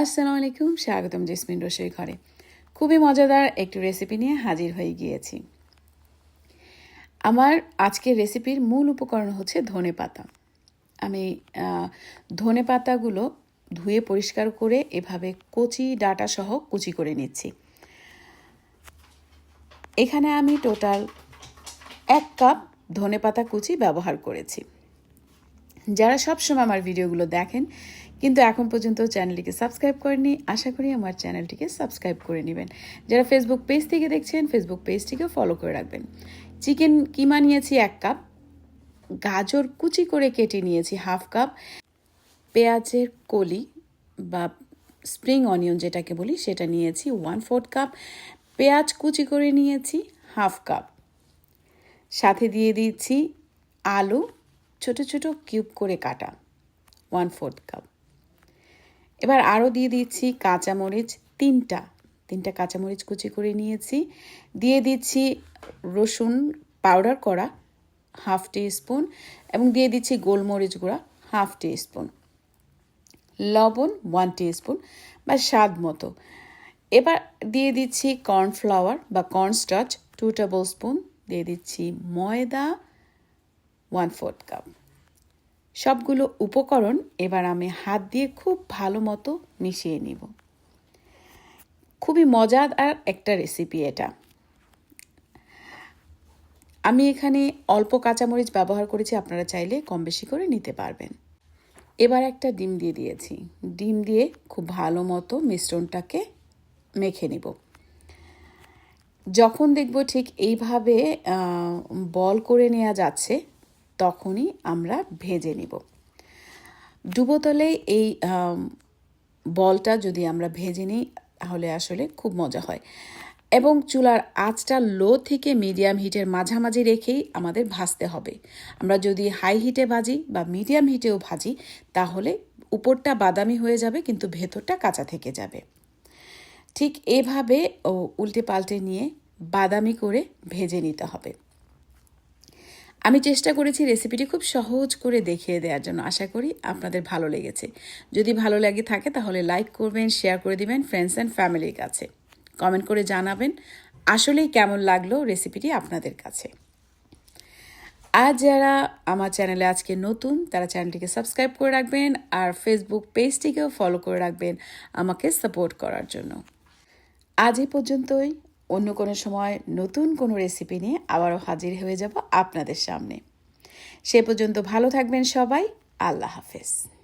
আসসালামু আলাইকুম, স্বাগতম জেসমিন রসই ঘরে। খুবই মজাদার একটি রেসিপি নিয়ে হাজির হয়ে গিয়েছি। আমার আজকের রেসিপির মূল উপকরণ হচ্ছে ধনে পাতা। আমি ধনে পাতাগুলো ধুয়ে পরিষ্কার করে এভাবে কচি ডাটা সহ কুচি করে নিচ্ছি। এখানে আমি টোটাল এক কাপ ধনে পাতা কুচি ব্যবহার করেছি। যারা সবসময় আমার ভিডিওগুলো দেখেন, কিন্তু এখন পর্যন্ত চ্যানেলটিকে সাবস্ক্রাইব করেনি আশা করি আমার চ্যানেলটিকে সাবস্ক্রাইব করে নেবেন। যারা ফেসবুক পেজ থেকে দেখছেন ফেসবুক পেজটিকে ফলো করে রাখবেন। চিকেন কিমা নিয়েছি এক কাপ গাজর কুচি করে কেটে নিয়েছি হাফ কাপ পেঁয়াজের কলি বা স্প্রিং অনিয়ন যেটাকে বলি, সেটা নিয়েছি ওয়ান ফোর্থ কাপ পেঁয়াজ কুচি করে নিয়েছি হাফ কাপ সাথে দিয়ে দিচ্ছি আলু ছোট ছোট কিউব করে কাটা ওয়ান ফোর্থ কাপ এবার আরও দিয়ে দিচ্ছি কাঁচামরিচ তিনটা তিনটা কাঁচামরিচ কুচি করে নিয়েছি। দিয়ে দিচ্ছি রসুন পাউডার করা হাফ টি স্পুন এবং দিয়ে দিচ্ছি গোলমরিচ গুঁড়া হাফ টি স্পুন লবণ ওয়ান টি স্পুন বা স্বাদ মতো। এবার দিয়ে দিচ্ছি কর্নফ্লাওয়ার বা কর্নস্টাচ টু টেবল স্পুন দিয়ে দিচ্ছি ময়দা ওয়ান ফোর্থ কাপ। সবগুলো উপকরণ এবার আমি হাত দিয়ে খুব ভালো মতো মিশিয়ে নিব। খুবই মজাদার একটা রেসিপি এটা। আমি এখানে অল্প কাঁচামরিচ ব্যবহার করেছি, আপনারা চাইলে কম বেশি করে নিতে পারবেন। এবার একটা ডিম দিয়ে দিয়েছি। ডিম দিয়ে খুব ভালো মতো মিশ্রণটাকে মেখে নিব। যখন দেখব ঠিক এইভাবে বল করে নেওয়া যাচ্ছে তখনই আমরা ভেজে নিব। ডুবোতলে এই বলটা যদি আমরা ভেজে নিই, তাহলে আসলে খুব মজা হয়। এবং চুলার আঁচটা লো থেকে মিডিয়াম হিটের মাঝামাঝি রেখেই আমাদের ভাজতে হবে। আমরা যদি হাই হিটে ভাজি বা মিডিয়াম হিটেও ভাজি, তাহলে উপরটা বাদামি হয়ে যাবে, কিন্তু ভেতরটা কাঁচা থেকে যাবে। ঠিক এভাবে ও উল্টে পাল্টে নিয়ে বাদামি করে ভেজে নিতে হবে। আমি চেষ্টা করেছি রেসিপিটি খুব সহজ করে দেখিয়ে দেওয়ার জন্য। আশা করি আপনাদের ভালো লেগেছে। যদি ভালো লাগে থাকে তাহলে লাইক করবেন শেয়ার করে দিবেন ফ্রেন্ডস অ্যান্ড ফ্যামিলির কাছে। কমেন্ট করে জানাবেন আসলেই কেমন লাগল রেসিপিটি আপনাদের কাছে। আর যারা আমার চ্যানেলে আজকে নতুন, তারা চ্যানেলটিকে সাবস্ক্রাইব করে রাখবেন আর ফেসবুক পেজটিকেও ফলো করে রাখবেন আমাকে সাপোর্ট করার জন্য। আজ এই পর্যন্তই। অন্য কোনো সময় নতুন কোনো রেসিপি নিয়ে আবারও হাজির হয়ে যাব আপনাদের সামনে। সে পর্যন্ত ভালো থাকবেন সবাই। আল্লাহ হাফেজ।